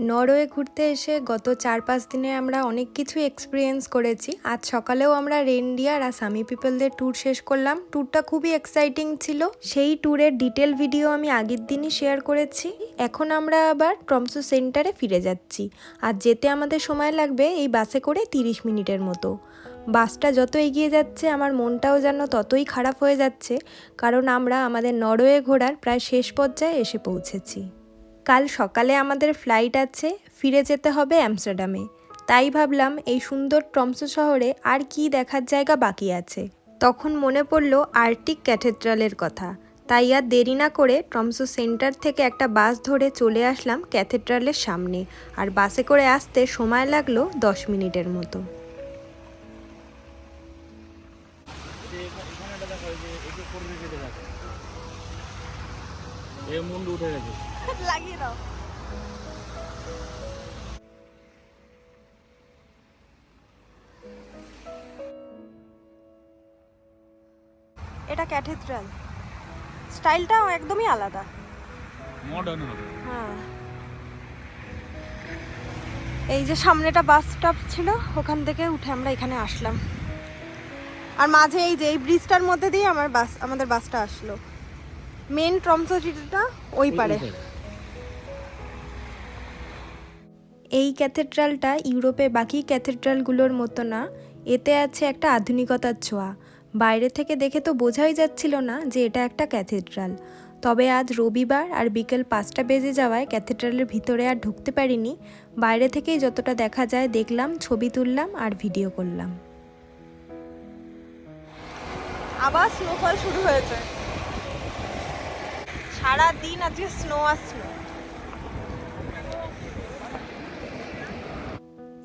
Norway ঘুরতে এসে গত চার পাঁচ দিনে আমরা অনেক কিছু এক্সপিরিয়েন্স করেছি। আজ সকালেও আমরা রেনডিয়ার আর সামি পিপলদের ট্যুর শেষ করলাম। ট্যুরটা খুবই এক্সাইটিং ছিল। সেই ট্যুরের ডিটেল ভিডিও আমি আগের দিনই শেয়ার করেছি। এখন আমরা আবার ট্রমসো সেন্টারে ফিরে যাচ্ছি। আর যেতে আমাদের সময় লাগবে এই বাসে করে তিরিশ মিনিটের মতো। বাসটা যত এগিয়ে যাচ্ছে, আমার মনটাও যেন ততই খারাপ হয়ে যাচ্ছে। কারণ আমরা আমাদের নরওয়ে ঘোরার প্রায় শেষ পর্যায়ে এসে পৌঁছেছি। কাল সকালে আমাদের ফ্লাইট আছে, ফিরে যেতে হবে অ্যামস্টারডামে তাই ভাবলাম এই সুন্দর ট্রমসো শহরে আর কি দেখার জায়গা বাকি আছে। তখন মনে পড়ল আর্টিক ক্যাথেড্রালের কথা। তাই আর দেরি না করে ট্রমসো সেন্টার থেকে একটা বাস ধরে চলে আসলাম ক্যাথেড্রালের সামনে। আর বাসে করে আসতে সময় লাগল দশ মিনিটের মতো। এ মুন্ডু উঠে গেছে। এটা ক্যাথেড্রাল। স্টাইলটাও একদমই আলাদা। মডার্ন হবে। হ্যাঁ। এই যে সামনেটা বাস স্টপ ছিল ওখান থেকে উঠে আমরা এখানে আসলাম। আর মাঝে এই যে এই ব্রিজটার মধ্যে দিয়ে আমার বাস আমাদের বাসটা আসলো। মেন ট্রমসো সিটিটা ওই পারে। এই ক্যাথেড্রালটা ইউরোপে বাকি ক্যাথেড্রালগুলোর মতো না এতে আছে একটা আধুনিকতার ছোঁয়া। বাইরে থেকে দেখে তো বোঝাই যাচ্ছিল না যে এটা একটা ক্যাথেড্রাল। তবে আজ রবিবার আর বিকেল পাঁচটা বেজে যাওয়ায় ক্যাথেড্রালের ভিতরে আর ঢুকতে পারিনি। বাইরে থেকেই যতটা দেখা যায় দেখলাম, ছবি তুললাম আর ভিডিও করলাম। আবার স্নোফল শুরু হয়েছে। সারা দিন আজকে স্নো আসছিল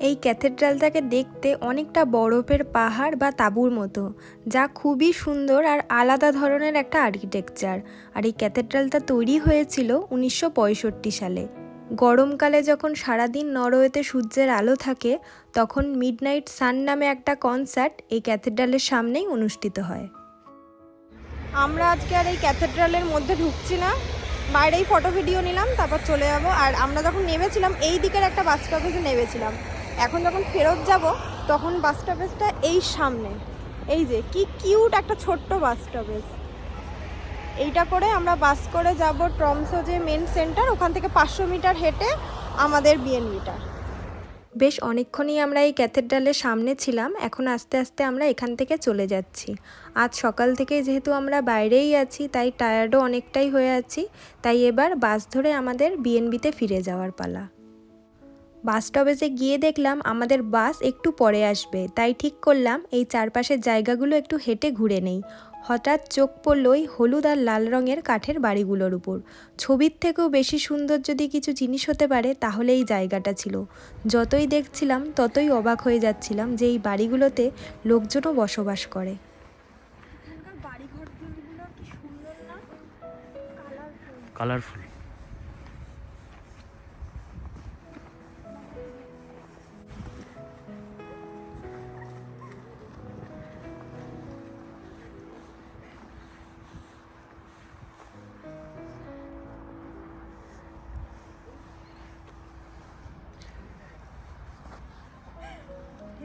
এই ক্যাথেড্রালটাকে দেখতে অনেকটা বরফের পাহাড় বা তাঁবুর মতো, যা খুবই সুন্দর আর আলাদা ধরনের একটা আর্কিটেকচার। আর এই ক্যাথেড্রালটা তৈরি হয়েছিল উনিশশো পঁয়ষট্টি সালে। গরমকালে যখন সারাদিন নরওয়েতে সূর্যের আলো থাকে, তখন মিডনাইট সান নামে একটা কনসার্ট এই ক্যাথেড্রালের সামনেই অনুষ্ঠিত হয়। আমরা আজকে আর এই ক্যাথেড্রালের মধ্যে ঢুকছি না। বাইরেই ফটো ভিডিও নিলাম, তারপর চলে যাব। আর আমরা যখন নেমেছিলাম, এই দিকের একটা বাস স্টপেজে নেমেছিলাম। এখন যখন ফেরত যাব, তখন বাস স্টপেজটা এই সামনে। এই যে, কি কিউট একটা ছোট্ট বাস স্টপেজ এইটা করে আমরা বাস করে যাব ট্রমসো যে মেন সেন্টার ওখান থেকে পাঁচশো মিটার হেঁটে আমাদের বিএনবিটা বেশ অনেকক্ষণই আমরা এই ক্যাথেড্রালের সামনে ছিলাম, এখন আস্তে আস্তে আমরা এখান থেকে চলে যাচ্ছি। আজ সকাল থেকে যেহেতু আমরা বাইরেই আছি, তাই টায়ার্ডও অনেকটাই হয়ে আছি, তাই এবার বাস ধরে আমাদের বিএনবিতে ফিরে যাওয়ার পালা। বাস স্টপেজে গিয়ে দেখলাম আমাদের বাস একটু পরে আসবে। তাই ঠিক করলাম এই চারপাশের জায়গাগুলো একটু হেঁটে ঘুরে নেই। হঠাৎ চোখ পড়ল ওই হলুদ আর লাল রঙের কাঠের বাড়িগুলোর উপর। ছবির থেকেও বেশি সুন্দর যদি কিছু জিনিস হতে পারে তাহলে এই জায়গাটা ছিল। যতই দেখছিলাম ততই অবাক হয়ে যাচ্ছিলাম যে এই বাড়িগুলোতে লোকজনও বসবাস করে। বাড়িঘরগুলো কি সুন্দর না? কালারফুল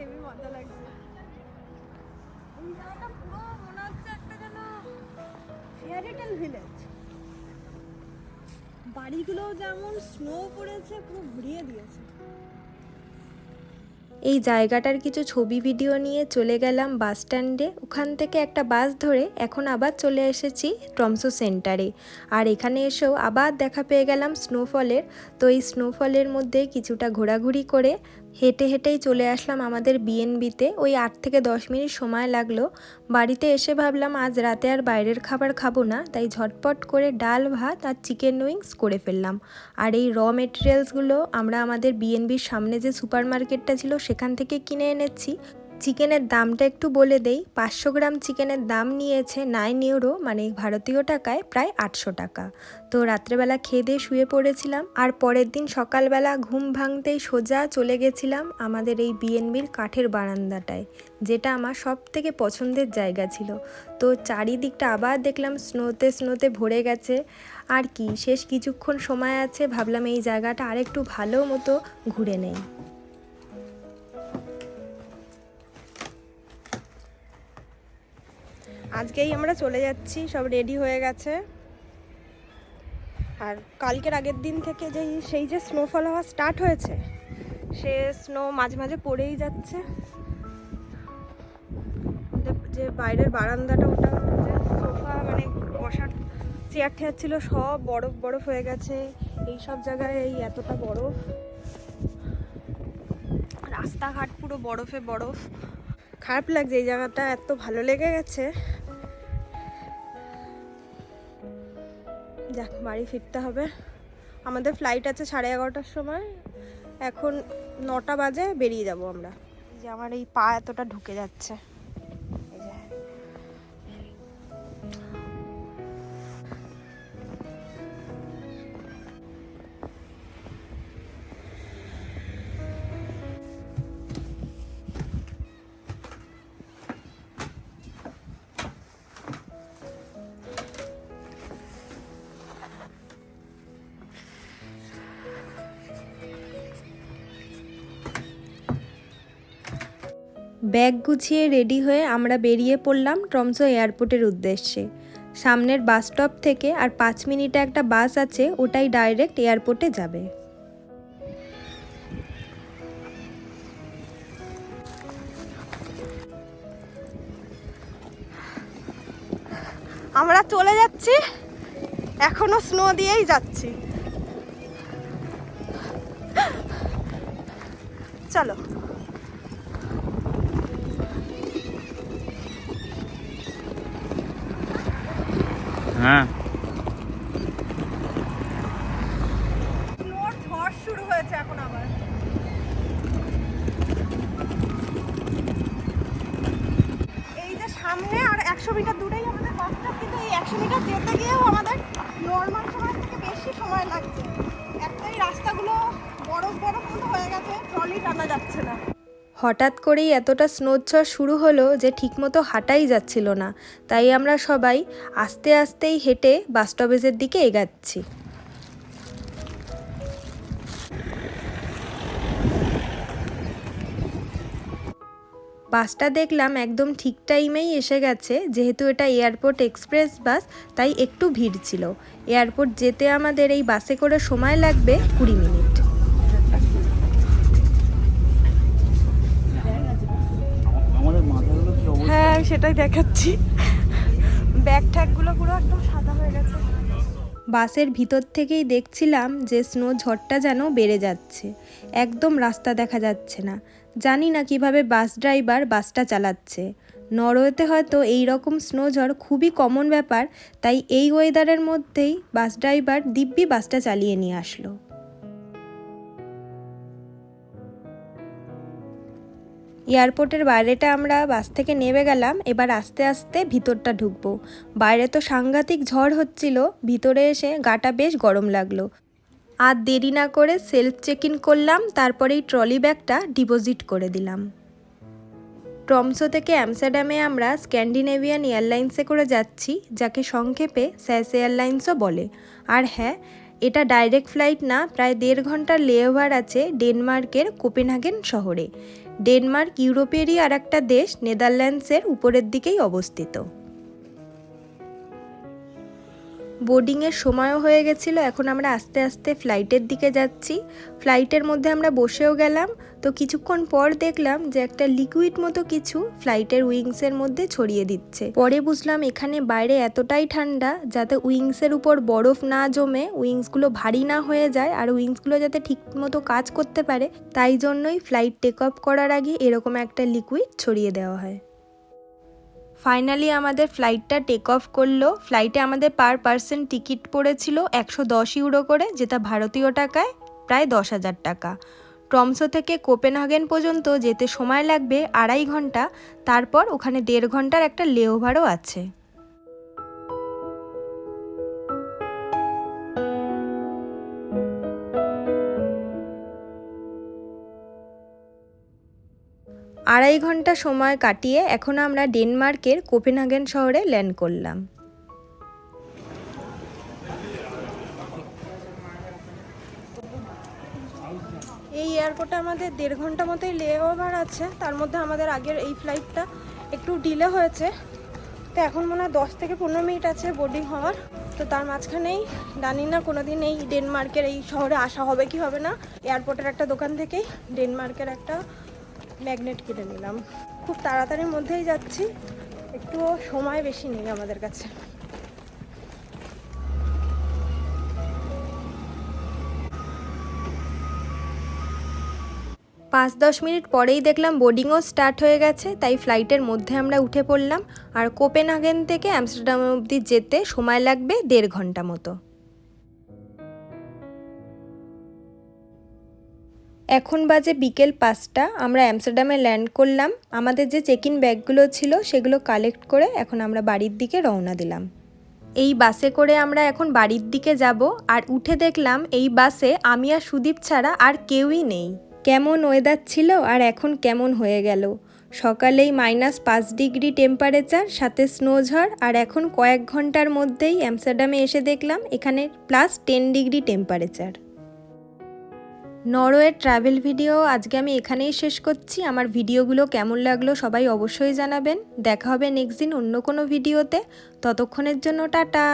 হেভি মজা লাগছে। জায়গাটা পুরো মনে হচ্ছে একটা যেন ফেয়ারিটেল ভিলেজ বাড়িগুলো যেমন স্নো পড়েছে পুরো ঘুরিয়ে দিয়েছে। এই জায়গাটার কিছু ছবি ভিডিও নিয়ে চলে গেলাম বাস স্ট্যান্ডে। ওখান থেকে একটা বাস ধরে এখন আবার চলে এসেছি ট্রমসো সেন্টারে। আর এখানে এসেও আবার দেখা পেয়ে গেলাম স্নোফলের। তো এই স্নোফলের মধ্যে কিছুটা ঘোরাঘুরি করে হেঁটে হেঁটেই চলে আসলাম আমাদের বিএনবিতে। ওই আট থেকে দশ মিনিট সময় লাগল। বাড়িতে এসে ভাবলাম, আজ রাতে আর বাইরের খাবার খাব না। তাই ঝটপট করে ডাল, ভাত আর চিকেন উইংস করে ফেললাম। আর এই র মেটেরিয়ালসগুলো আমরা আমাদের বিএনবির সামনে যে সুপার মার্কেটটা ছিল সেখান থেকে কিনে এনেছি। চিকেনের দামটা একটু বলে দেই। পাঁচশো গ্রাম চিকেনের দাম নিয়েছে নাইন ইউরো মানে ভারতীয় টাকায় প্রায় আটশো টাকা। তো রাত্রেবেলা খেয়ে দিয়ে শুয়ে পড়েছিলাম। আর পরের দিন সকালবেলা ঘুম ভাঙতেই সোজা চলে গেছিলাম আমাদের এই বিএনবির কাঠের বারান্দাটায়, যেটা আমার সব থেকে পছন্দের জায়গা ছিল। তো চারিদিকটা আবার দেখলাম স্নোতে স্নোতে ভরে গেছে। আর কি, শেষ কিছুক্ষণ সময় আছে, ভাবলাম এই জায়গাটা আরেকটু ভালো মতো ঘুরে নেই। আজকেই আমরা চলে যাচ্ছি, সব রেডি হয়ে গেছে। আর কালকের আগের দিন থেকে যেই, সেই যে স্নোফল হওয়া স্টার্ট হয়েছে, সে স্নো মাঝে মাঝে পড়েই যাচ্ছে। যে- যে বাইরের বারান্দাটা, ওটা যে সোফা মানে বসার চেয়ার টেয়ার ছিল, সব বরফ বরফ হয়ে গেছে। এই সব জায়গায় এই এতটা বরফ। রাস্তাঘাট পুরো বরফে বরফ। খারাপ লাগছে এই জায়গাটা, এত ভালো লেগে গেছে। যাক, বাড়ি ফিরতে হবে। আমাদের ফ্লাইট আছে সাড়ে এগারোটার সময়। এখন নটা বাজে, বেরিয়ে যাব আমরা। যে আমার এই পা এতটা ঢুকে যাচ্ছে। ব্যাগ গুছিয়ে রেডি হয়ে আমরা বেরিয়ে পড়লাম ট্রমসো এয়ারপোর্টের উদ্দেশ্যে। সামনের বাস স্টপ থেকে আর পাঁচ মিনিটে একটা বাস আছে, ওটাই ডাইরেক্ট এয়ারপোর্টে যাবে। আমরা চলে যাচ্ছি। এখনও স্নো দিয়েই যাচ্ছি। চলো। হ্যাঁ। শুরু হয়েছে এখন আবার। এই যে সামনে আর একশো মিটার দূরেই আমাদের বাস কিন্তু এই একশো মিটার যেতে গিয়েও আমাদের নর্মাল সময় থেকে বেশি সময় লাগছে। একটাই রাস্তাগুলো বরফ বরফ মতো হয়ে গেছে ট্রলি টানা যাচ্ছে না। হঠাৎ করেই এতটা স্নোচ্ছর শুরু হলো যে ঠিকমতো হাঁটাই যাচ্ছিল না। তাই আমরা সবাই আস্তে আস্তেই হেঁটে বাস স্টপেজের দিকে এগাচ্ছি। বাসটা দেখলাম একদম ঠিক টাইমেই এসে গেছে, যেহেতু এটা এয়ারপোর্ট এক্সপ্রেস বাস, তাই একটু ভিড় ছিল। এয়ারপোর্ট যেতে আমাদের এই বাসে করে সময় লাগবে কুড়ি মিনিট। আমি সেটাই দেখাচ্ছি। ব্যাগ ট্যাগগুলো পুরো একদম সাদা হয়ে গেছে। বাসের ভিতর থেকেই দেখছিলাম যে স্নো ঝড়টা যেন বেড়ে যাচ্ছে। একদম রাস্তা দেখা যাচ্ছে না। জানি না কীভাবে বাস ড্রাইভার বাসটা চালাচ্ছে। নরওয়েতে হয়তো এই রকম স্নো ঝড় খুবই কমন ব্যাপার, তাই এই ওয়েদারের মধ্যেই বাস ড্রাইভার দিব্যি বাসটা চালিয়ে নিয়ে আসলো। এয়ারপোর্টের বাইরেটা আমরা বাস থেকে নেমে গেলাম, এবার আস্তে আস্তে ভিতরটা ঢুকবো। বাইরে তো সাংঘাতিক ঝড় হচ্ছিল, ভিতরে এসে গাটা বেশ গরম লাগল। আর দেরি না করে সেলফ চেক ইন করলাম, তারপরেই ট্রলি ব্যাগটা ডিপোজিট করে দিলাম। ট্রমসো থেকে অ্যামস্টারডামে আমরা স্ক্যান্ডিনেভিয়ান এয়ারলাইন্সে করে যাচ্ছি, যাকে সংক্ষেপে স্যাস এয়ারলাইন্সও বলে। আর হ্যাঁ এটা ডাইরেক্ট ফ্লাইট না, প্রায় দেড় ঘণ্টার লেওভার আছে ডেনমার্কের কোপেনহাগেন শহরে। ডেনমার্ক ইউরোপেরই আর একটা দেশ নেদারল্যান্ডসের উপরের দিকেই অবস্থিত। বোর্ডিংয়ের সময়ও হয়ে গেছিল, এখন আমরা আস্তে আস্তে ফ্লাইটের দিকে যাচ্ছি। ফ্লাইটের মধ্যে আমরা বসেও গেলাম, তো কিছুক্ষণ পর দেখলাম যে একটা লিকুইড মতো কিছু ফ্লাইটের উইংসের মধ্যে ছড়িয়ে দিচ্ছে। পরে বুঝলাম এখানে বাইরে এতটাই ঠান্ডা যাতে উইংসের উপর বরফ না জমে উইংসগুলো ভারী না হয়ে যায় আর উইংসগুলো যাতে ঠিকমতো কাজ করতে পারে, তাই জন্যই ফ্লাইট টেক অফ করার আগে এরকম একটা লিকুইড ছড়িয়ে দেওয়া হয়। ফাইনালি আমাদের ফ্লাইটটা টেক অফ করল। ফ্লাইটে আমাদের পার পার্সন টিকিট পড়েছিল একশো দশ ইউরো করে, যেটা ভারতীয় টাকায় প্রায় দশ হাজার টাকা। ট্রমসো থেকে কোপেনহাগেন পর্যন্ত যেতে সময় লাগবে আড়াই ঘণ্টা, তারপর ওখানে দেড় ঘণ্টার একটা লেওভারও আছে। আড়াই ঘণ্টা সময় কাটিয়ে এখন আমরা ডেনমার্কের কোপেনহাগেন শহরে ল্যান্ড করলাম। এই এয়ারপোর্টে আমাদের দেড় ঘণ্টা মতোই লে ওভার আছে। তার মধ্যে আমাদের আগের এই ফ্লাইটটা একটু ডিলে হয়েছে। তো এখন মনে হয় দশ থেকে পনেরো মিনিট আছে বোর্ডিং হওয়ার। তো তার মাঝখানেই, জানি না কোনো দিন এই ডেনমার্কের এই শহরে আসা হবে কি হবে না। এয়ারপোর্টের একটা দোকান থেকেই ডেনমার্কের একটা ম্যাগনেট কিনে নিলাম। খুব তাড়াতাড়ির মধ্যেই যাচ্ছি। একটু সময় বেশি নেই আমাদের কাছে। পাঁচ দশ মিনিট পরেই দেখলাম বোর্ডিংও স্টার্ট হয়ে গেছে, তাই ফ্লাইটের মধ্যে আমরা উঠে পড়লাম। আর কোপেনহাগেন থেকে অ্যামস্টারডাম অবধি যেতে সময় লাগবে দেড় ঘণ্টা মতো। এখন বাজে বিকেল পাঁচটা, আমরা অ্যামস্টারডামে ল্যান্ড করলাম। আমাদের যে চেক ইন ব্যাগগুলো ছিল, সেগুলো কালেক্ট করে এখন আমরা বাড়ির দিকে রওনা দিলাম। এই বাসে করে আমরা এখন বাড়ির দিকে যাব, আর উঠে দেখলাম এই বাসে আমি আর সুদীপ ছাড়া আর কেউই নেই। কেমন ওয়েদার ছিল আর এখন কেমন হয়ে গেল? সকালেই মাইনাস পাঁচ ডিগ্রি টেম্পারেচার সাথে স্নো ঝড়, আর এখন কয়েক ঘণ্টার মধ্যেই অ্যামস্টারডামে এসে দেখলাম এখানে প্লাস টেন ডিগ্রি টেম্পারেচার নরওয়ের ট্রাভেল ভিডিও আজকে আমি এখানেই শেষ করছি। আমার ভিডিওগুলো কেমন লাগল সবাই অবশ্যই জানাবেন। দেখা হবে নেক্সট দিন অন্য কোনো ভিডিওতে ততক্ষণের জন্য টাটা।